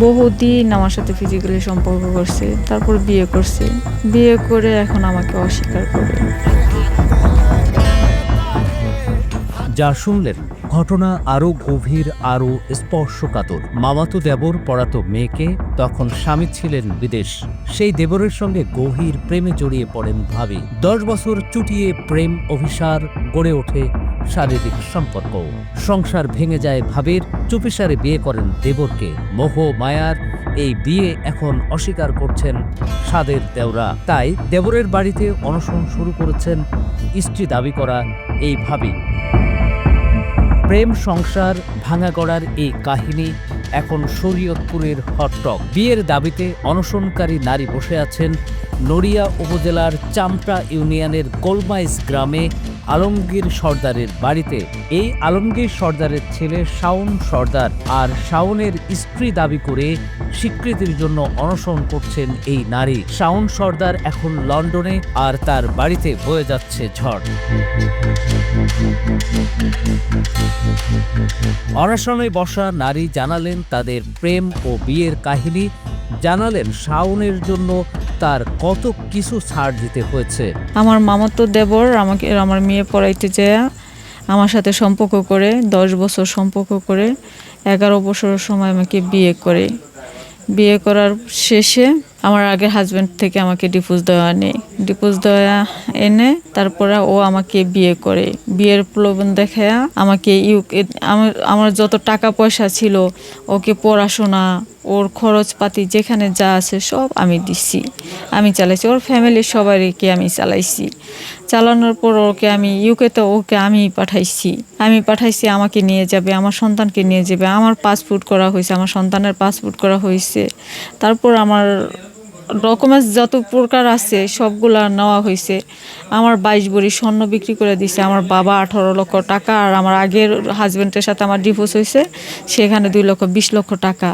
বহুদিন আমার সাথে ফিজিক্যালি সম্পর্ক করছে, তারপর বিয়ে করছে। বিয়ে করে এখন আমাকে অস্বীকার করে। যা শুনলেন, ঘটনা আরও গভীর, আরও স্পর্শকাতর। মামাতো দেবর পড়াতো মেয়েকে, তখন স্বামী ছিলেন বিদেশ। সেই দেবরের সঙ্গে গভীর প্রেমে জড়িয়ে পড়েন ভাবি। দশ বছর চুটিয়ে প্রেম, অভিসার গড়ে ওঠে শারীরিক সম্পর্ক। সংসার ভেঙে যায় ভাবির, চুপিসারে বিয়ে করেন দেবরকে। মোহ, মায়ার, এই বিয়ে এখন অস্বীকার করছেন সাদের দেওরা। তাই দেবরের বাড়িতে অনশন শুরু করেছেন স্ত্রী দাবি করা এই ভাবি। প্রেম, সংসার ভাঙা গড়ার এই কাহিনী এখন শরীয়তপুরের হটটক বিয়ের দাবিতে অনশনকারী নারী বসে আছেন নড়িয়া উপজেলার চামটা ইউনিয়নের গোলমাইজ গ্রামে আলমগীর সর্দারের বাড়িতে। এই আলমগীর সর্দারের ছেলে শাওন সর্দার আর শাওনের স্ত্রী দাবি করে স্বীকৃতির জন্য অনশন করছেন এই নারী। শাওন সর্দার এখন লন্ডনে আর তার বাড়িতে বয়ে যাচ্ছে ঝড়। অনশনে বসা নারী জানালেন তাদের প্রেম ও বিয়ের কাহিনী, জানালেন শাওনের জন্য তার কত কিছু ছাড় দিতে হয়েছে। আমার মামাতো দেবর, আমাকে আমার মেয়ে পড়াইতে যায়, আমার সাথে সম্পর্ক করে, দশ বছর সম্পর্ক করে, এগারো বছরের সময় আমাকে বিয়ে করে। বিয়ে করার শেষে আমার আগের হাজব্যান্ড থেকে আমাকে ডিভোর্স দেওয়া নেই। ডিভোর্স দেওয়া এনে তারপরে ও আমাকে বিয়ে করে। বিয়ের প্রলোভন দেখে আমাকে ইউকে আমার আমার যত টাকা পয়সা ছিল, ওকে পড়াশোনা, ওর খরচপাতি যেখানে যা আছে সব আমি দিছি। আমি চালাইছি, ওর ফ্যামিলির সবাইকে আমি চালাইছি। চালানোর পর ওকে আমি ইউকেতে ওকে আমি পাঠাইছি। আমি পাঠাইছি, আমাকে নিয়ে যাবে, আমার সন্তানকে নিয়ে যাবে। আমার পাসপোর্ট করা হয়েছে, আমার সন্তানের পাসপোর্ট করা হয়েছে। তারপর আমার ডকুমেন্টস যত প্রকার আছে, সবগুলা নেওয়া হয়েছে আমার বাইশ বড়ি স্বর্ণ বিক্রি করে দিছে। আমার বাবা আঠারো লক্ষ টাকা আর আমার আগের হাজব্যান্ডের সাথে আমার ডিভোর্স হয়েছে সেখানে দুই লক্ষ, বিশ লক্ষ টাকা।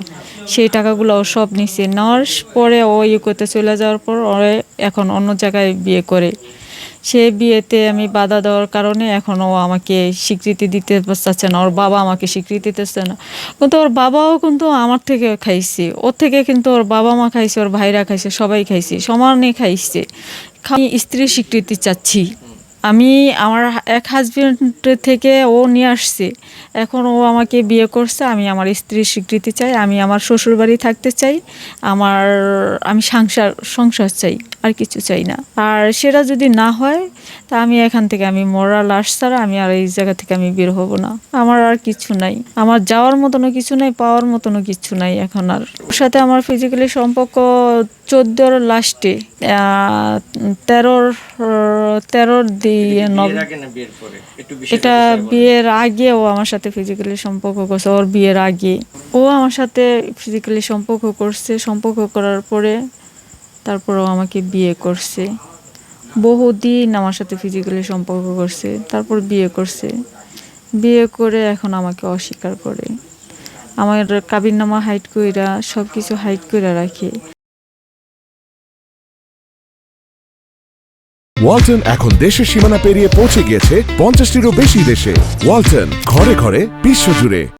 সেই টাকাগুলো সব নিছে। নেওয়ার পরে ও ইয়ে করতে চলে যাওয়ার পর ওরে এখন অন্য জায়গায় বিয়ে করে। সে বিয়েতে আমি বাধা দেওয়ার কারণে এখন ও আমাকে স্বীকৃতি দিতে চাচ্ছে না, ওর বাবা আমাকে স্বীকৃতি দিতেছে না। কিন্তু ওর বাবাও কিন্তু আমার থেকে খাইছে, ওর থেকে কিন্তু ওর বাবা মা খাইছে, ওর ভাইরা খাইছে, সবাই খাইছে, সমানে খাইছে। আমি স্ত্রী স্বীকৃতি চাচ্ছি। আমি আমার এক হাজব্যান্ড থেকে ও নিয়ে আসছে। এখন ও আমাকে বিয়ে করছে, আমি আমার স্ত্রীর স্বীকৃতি চাই, আমি আমার শ্বশুরবাড়ি থাকতে চাই, আমার, আমি সংসার সংসার চাই, আর কিছু চাই না। আর সেটা যদি না হয় তা আমি এখান থেকে আমি মরা লাশ ছাড়া আমি আর এই জায়গা থেকে আমি বের হব না। আমার আর কিছু নাই। আমার যাওয়ার মতনও কিছু নাই পাওয়ার মতনও কিছু নাই এখন আর। ওর সাথে আমার ফিজিক্যালি সম্পর্ক চোদ্দোর লাস্টে তেরোর তেরোর দিয়ে এটা বিয়ের আগে ও আমার সাথে ফিজিক্যালি সম্পর্ক করছে ওর বিয়ের আগে। ও আমার সাথে ফিজিক্যালি সম্পর্ক করছে সম্পর্ক করার পরে তারপর ও আমাকে বিয়ে করছে। বহুদিন আমার সাথে ফিজিক্যালি সম্পর্ক করছে, তারপর বিয়ে করছে। বিয়ে করে এখন আমাকে অস্বীকার করে। আমার কাবিননামা হাইট কইরা সব কিছু হাইট কইরা রাখে। ওয়ালটন এখন দেশের সীমানা পেরিয়ে পৌঁছে গিয়েছে পঞ্চাশটিরও বেশি দেশে। ওয়ালটন ঘরে ঘরে বিশ্বজুড়ে।